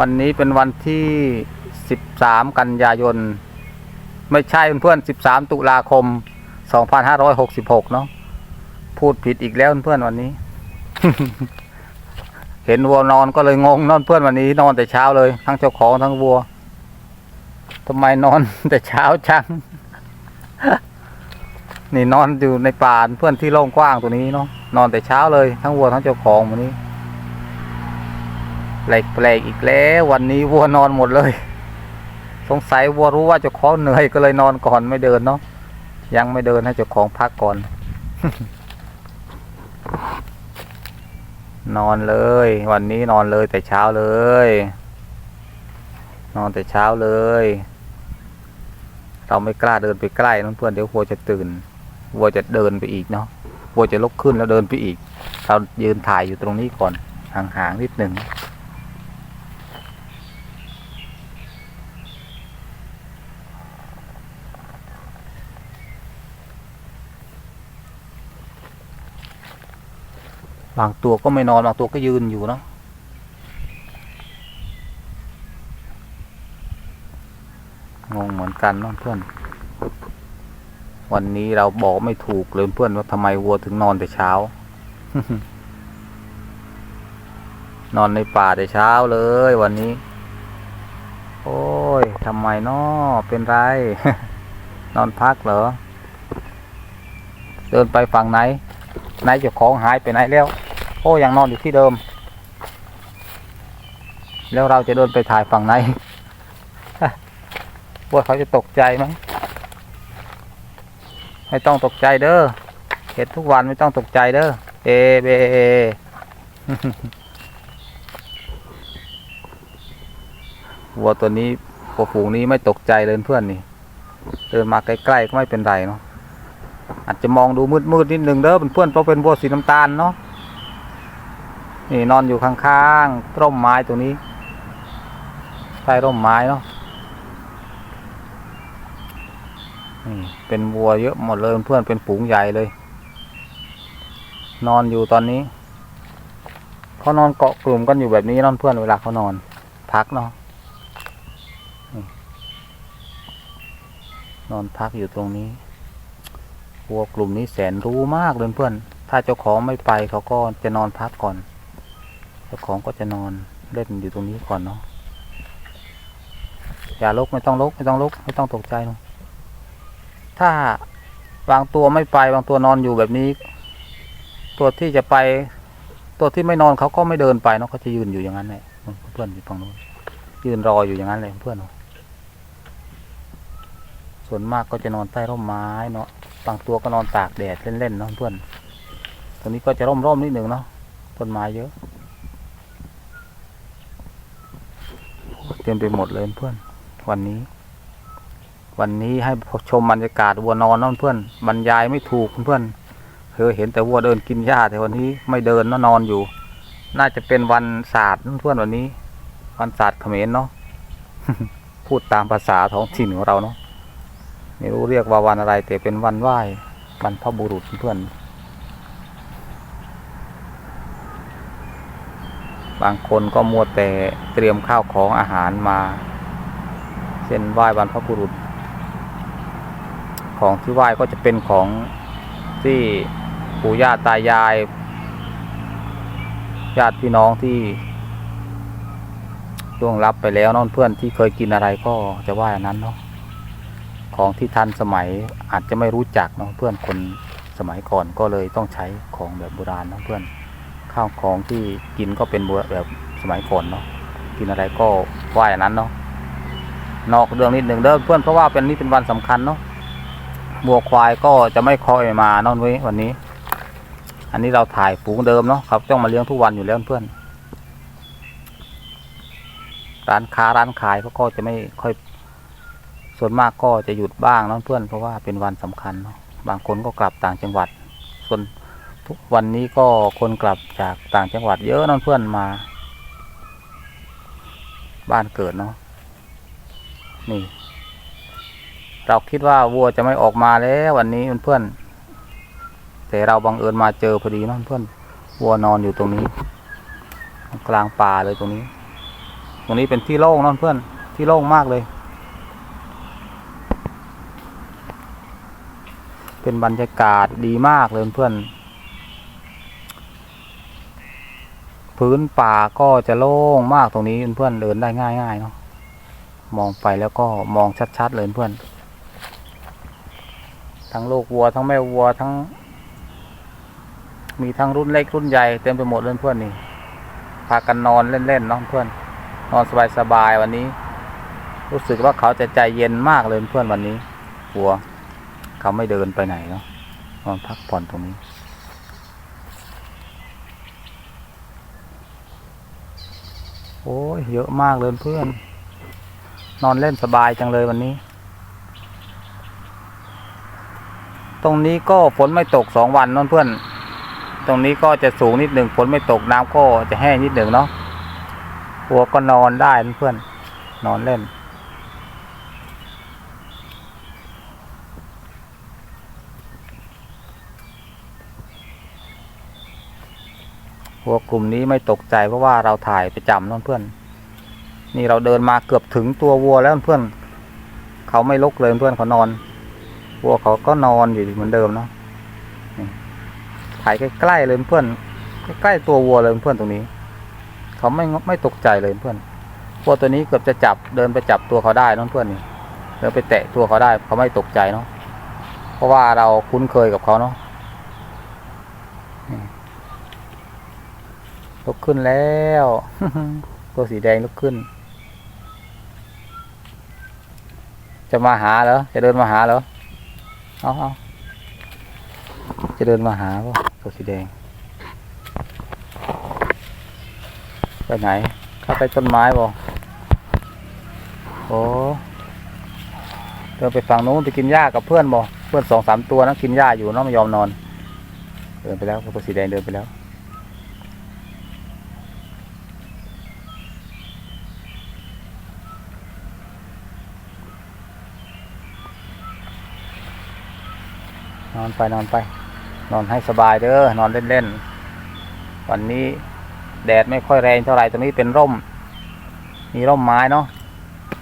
วันนี้เป็นวันที่ 13 กันยายน ไม่ใช่เพื่อน 13 ตุลาคม 2566 เนาะพูดผิดอีกแล้วเพื่อนวันนี้ เห็นวัวนอนก็เลยงงนอนเพื่อนวันนี้ นอนแต่เช้าเลย ทั้งเจ้าของทั้งวัวทำไมนอนแต่เช้าจัง นี่นอนอยู่ในป่าเพื่อนที่โล่งกว้างตัวนี้เนาะนอนแต่เช้าเลย ทั้งวัวทั้งเจ้าของวันนี้ แปลกๆอีกแล้ว วันนี้วัวนอนหมดเลย สงสัยวัวรู้ว่าเจ้าของเหนื่อยก็เลยนอนก่อนไม่เดินเนาะยังไม่เดินให้เจ้าของพักก่อน นอนเลย วันนี้นอนเลยแต่เช้าเลย นอนแต่เช้าเลย เราไม่กล้าเดินไปใกล้นนเพื่อนเดี๋ยววัวจะตื่นวัวจะเดินไปอีกเนาะวัวจะลุกขึ้นแล้วเดินไปอีก เรายืนถ่ายอยู่ตรงนี้ก่อนห่างๆนิดหนึ่ง บางตัวก็ไม่นอนบางตัวก็ยืนอยู่เนาะงงเหมือนกันเนาะเพื่อน วันนี้เราบอกไม่ถูกเลยเพื่อนว่าทำไมวัวถึงนอนแต่เช้า นอนในป่าแต่เช้าเลยวันนี้ โอ้ยทำไมนาะเป็นไร นอนพักเหรอ เดินไปฝั่งไหนไหนเจ้าของหายไปไหนแล้ว โอ้ยังนอนอยู่ที่เดิม แล้วเราจะเดินไปถ่ายฝั่งไหนว่าเขาจะตกใจไหมไม่ต้องตกใจเด้อเห็นทุกวันไม่ต้องตกใจเด้อเอเบเอวัวตัวนี้พวฝูงนี้ไม่ตกใจเลยเพื่อนนี่เดินมาใกล้ๆก็ไม่เป็นไรเนาะอาจจะมองดูมืดๆนิดนึงเด้อเพื่อนเพราะเป็นวัวสีน้ำตาลเนาะ นี่นอนอยู่ข้างๆร่มไม้ตรงนี้ใต้ร่มไม้เนาะนี่เป็นวัวเยอะหมดเลยเพื่อนเป็นฝูงใหญ่เลย นอนอยู่ตอนนี้เขานอนเกาะกลุ่มกันอยู่แบบนี้นอนเพื่อนเวลาเขานอน พักเนาะนอนพักอยู่ตรงนี้วัวกลุ่มนี้แสนรู้มากเลยเพื่อน ถ้าเจ้าของไม่ไปเขาก็จะนอนพักก่อน จ้าของก็จะนอนเล่นอยู่ตรงนี้ก่อนเนาะอย่าลุกไม่ต้องลุกไม่ต้องลุกไม่ต้องตกใจนะถ้าบางตัวไม่ไปบางตัวนอนอยู่แบบนี้ ตัวที่จะไป ตัวที่ไม่นอนเขาก็ไม่เดินไปเนาะเขาจะยืนอยู่อย่างนั้นแหละเพื่อนอยู่ฝั่งนู้นยืนรออยู่อย่างนั้นเลยเพื่อนเนาะส่วนมากก็จะนอนใต้ร่มไม้เนาะบางตัวก็นอนตากแดดเล่นๆเนาะเพื่อนตรงนี้ก็จะร่มๆนิดหนึ่งเนาะต้นไม้เยอะ เต็มไปหมดเลยเพื่อน วันนี้ วันนี้ให้ชมบรรยากาศวัวนอนเนาะเพื่อนบรรยายไม่ถูกเพื่อนเคยเห็นแต่วัวเดินกินหญ้าแต่วันนี้ไม่เดินนนอนอยู่ น่าจะเป็นวันศาสตร์เพื่อนวันนี้ วันศาสตร์เขมรเนาะพูดตามภาษาท้องถิ่นของเราเนาะไม่รู้เรียกว่าวันอะไร แต่เป็นวันไหว้บรรพบุรุษเพื่อน บางคนก็มัวแต่เตรียมข้าวของอาหารมาเช่นไหว้บรรพบุรุษ ของที่ไหว้ก็จะเป็นของที่ปู่ย่าตายาย ญาติพี่น้องที่ล่วงลับไปแล้วเนอนเพื่อนที่เคยกินอะไรก็จะไหว้อันนั้นเนาะของที่ทันสมัยอาจจะไม่รู้จักเนาะเพื่อนคนสมัยก่อนก็เลยต้องใช้ของแบบโบราณเนาะเพื่อน ข้าวของที่กินก็เป็นแบบสมัยก่อนเนาะกินอะไรก็ไหว้อันนั้นเนาะนอกเรื่องนิดหนึ่งเด้อเพื่อนเพราะว่าเป็นนี่เป็นวันสำคัญเนาะบัวควายก็จะไม่คอยมาเนอนไว้ยวันนี้ อันนี้เราถ่ายฝูงเดิมเนาะครับต้องมาเลี้ยงทุกวันอยู่แล้วเพื่อนร้านค้าร้านขายเขาก็จะไม่ค่อย ส่วนมากก็จะหยุดบ้างเนาะเพื่อนเพราะว่าเป็นวันสำคัญเนาะบางคนก็กลับต่างจังหวัด ส่วน ทุกวันนี้ก็คนกลับจากต่างจังหวัดเยอะเนาะเพื่อนมา บ้านเกิดเนาะนี่ เราคิดว่าวัวจะไม่ออกมาแล้ววันนี้เพื่อนแต่เราบังเอิญมาเจอพอดีเนาะเพื่อนวัวนอนอยู่ตรงนี้ กลางป่าเลยตรงนี้ ตรงนี้เป็นที่โล่งเนอะเพื่อนที่โล่งมากเลย เป็นบรรยากาศดีมากเลยเพื่อน พื้นป่าก็จะโล่งมากตรงนี้เพื่อนเดินได้ง่ายๆเนาะมองไปแล้วก็มองชัดๆเลยเพื่อน ทั้งลูกวัวทั้งแม่วัวทั้ง มีทั้งรุ่นเล็กรุ่นใหญ่เต็มไปหมดเลยเพื่อนนี่พากันนอนเล่นๆเนาะเพื่อน นอนสบายๆวันนี้ รู้สึกว่าเขาจะใจเย็นมากเลยเพื่อนวันนี้วัว เขาไม่เดินไปไหนเนาะนอนพักผ่อนตรงนี้ โอ้ยเยอะมากเลยเพื่อน นอนเล่นสบายจังเลยวันนี้ ตรงนี้ก็ฝนไม่ตกสองวันนั่นเพื่อน ตรงนี้ก็จะสูงนิดหนึ่งฝนไม่ตกน้ำก็จะแห้งนิดหนึ่งเนาะหัวก็นอนได้เพื่อน นอนเล่น วัวกลุ่มนี้ไม่ตกใจเพราะว่าเราถ่ายประจำนั่นเพื่อน นี่เราเดินมาเกือบถึงตัววัวแล้วเพื่อน เขาไม่ลุกเลยเพื่อนเขานอน วัวเขาก็นอนอยู่เหมือนเดิมเนาะถ่ายใกล้ๆเลยเพื่อนใกล้ๆตัววัวเลยเพื่อนตรงนี้ เขาไม่ไม่ตกใจเลยเพื่อนวัวตัวนี้เกือบจะจับเดินไปจับตัวเขาได้นั่นเพื่อนนี่เดินไปแตะตัวเขาได้เขาไม่ตกใจเนาะเพราะว่าเราคุ้นเคยกับเขาเนาะ ลุกขึ้นแล้ว ตัวสีแดงลุกขึ้น จะมาหาเหรอ จะเดินมาหาเหรอ เอาเอาจะเดินมาหาป่ะตัวสีแดง ไปไหน เข้าไปต้นไม้บ่โอ้เดินไปฝั่งนู้นไปกินหญ้ากับเพื่อนบ่เพื่อนสองสามตัวนะกินหญ้าอยู่เนาะไม่ยอมนอน เดินไปแล้วตัวสีแดงเดินไปแล้ว อนไปนอนไป นอนให้สบายเด้อนอนเล่นๆวันนี้แดดไม่ค่อยแรงเท่าไหร่ตรงนี้เป็นร่ม มีร่มไม้เนาะ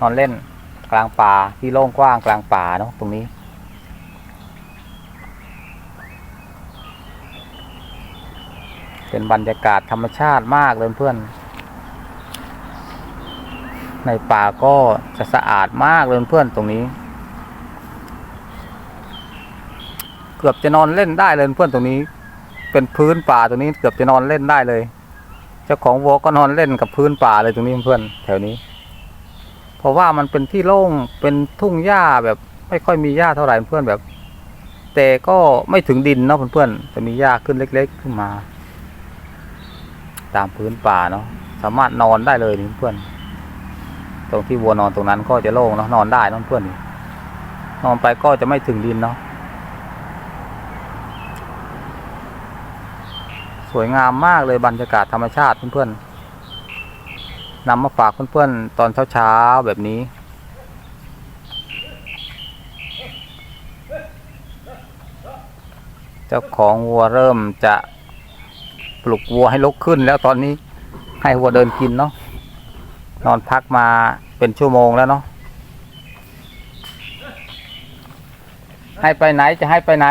นอนเล่นกลางป่าที่โล่งกว้างกลางป่าเนาะตรงนี้ เป็นบรรยากาศธรรมชาติมากเลยเพื่อน ในป่าก็จะสะอาดมากเลยเพื่อนตรงนี้ เกือบจะนอนเล่นได้เลยเพื่อนตรงนี้ เป็นพื้นป่าตรงนี้เกือบจะนอนเล่นได้เลย เจ้าของวัวก็นอนเล่นกับพื้นป่าเลยตรงนี้เพื่อนแถวนี้ เพราะว่ามันเป็นที่โล่งเป็นทุ่งหญ้าแบบไม่ค่อยมีหญ้าเท่าไหร่เพื่อนแบบ แต่ก็ไม่ถึงดินเนาะเพื่อนๆจะมีหญ้าขึ้นเล็ก ๆ ขึ้นมา ตามพื้นป่าเนาะสามารถนอนได้เลยนี่เพื่อนตรงที่วัวนอนตรงนั้นก็จะโล่งเนาะนอนได้เนอะเพื่อนนี่นอนไปก็จะไม่ถึงดินเนาะ วยงามมากเลยบรรยากาศธรรมชาติเพื่อนๆนำมาฝากเพื่อนๆตอนเช้าๆแบบนี้ เจ้าของวัวเริ่มจะปลุกวัวให้ลุกขึ้นแล้วตอนนี้ให้วัวเดินกินเนาะนอนพักมาเป็นชั่วโมงแล้วเนาะให้ไปไหนจะให้ไปไหน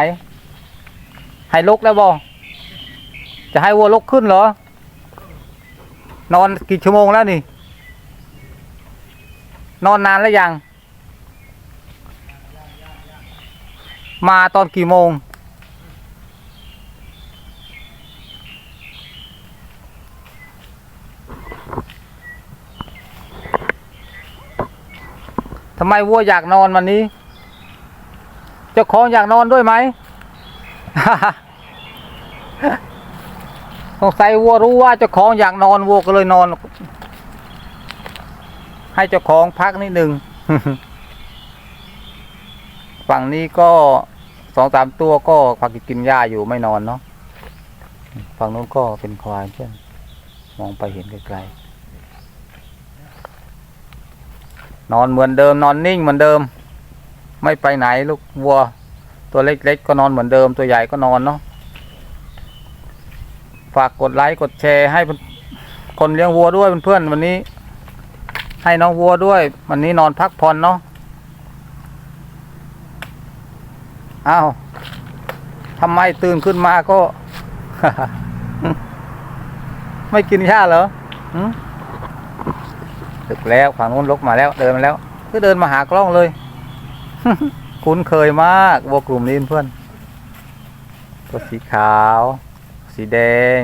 ให้ลุกแล้วบอ จะให้วัวลุกขึ้นเหรอ นอนกี่ชั่วโมงแล้วนี่ นอนนานแล้วยัง มาตอนกี่โมง ทำไมวัวอยากนอนวันนี้ เจ้าของอยากนอนด้วยไหมส งสัยวัวรู้ว่าเจ้าของอยากนอนวัวก็เลยนอน ให้เจ้าของพักนิดหนึ่งฝั่งนี้ก็สองสามตัวก็พักกินหญ้าอยู่ไม่นอนเนาะฝั่งนู้นก็เป็นควายเพื่นมองไปเห็นไกลๆนอนเหมือนเดิม นอนนิ่งเหมือนเดิม ไม่ไปไหนลูกวัว ตัวเล็กๆก็นอนเหมือนเดิม ตัวใหญ่ก็นอนเนาะ ฝากกดไลค์กดแชร์ให้คนเลี้ยงวัวด้วยเพื่อนๆวันนี้ ให้น้องวัวด้วย วันนี้นอนพักผ่อนเนาะอ้าวทำไมตื่นขึ้นมาก็ ไม่กินหญ้าเหรอหืมถึกแล้วฝั่งนู้นลกมาแล้ว เดินมาแล้วก็เดินมาหากล้องเลย คุ้นเคยมากวัวกลุ่มนี้เพื่อนตัวสีขาว สีแดง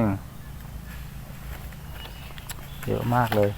เยอะมากเลย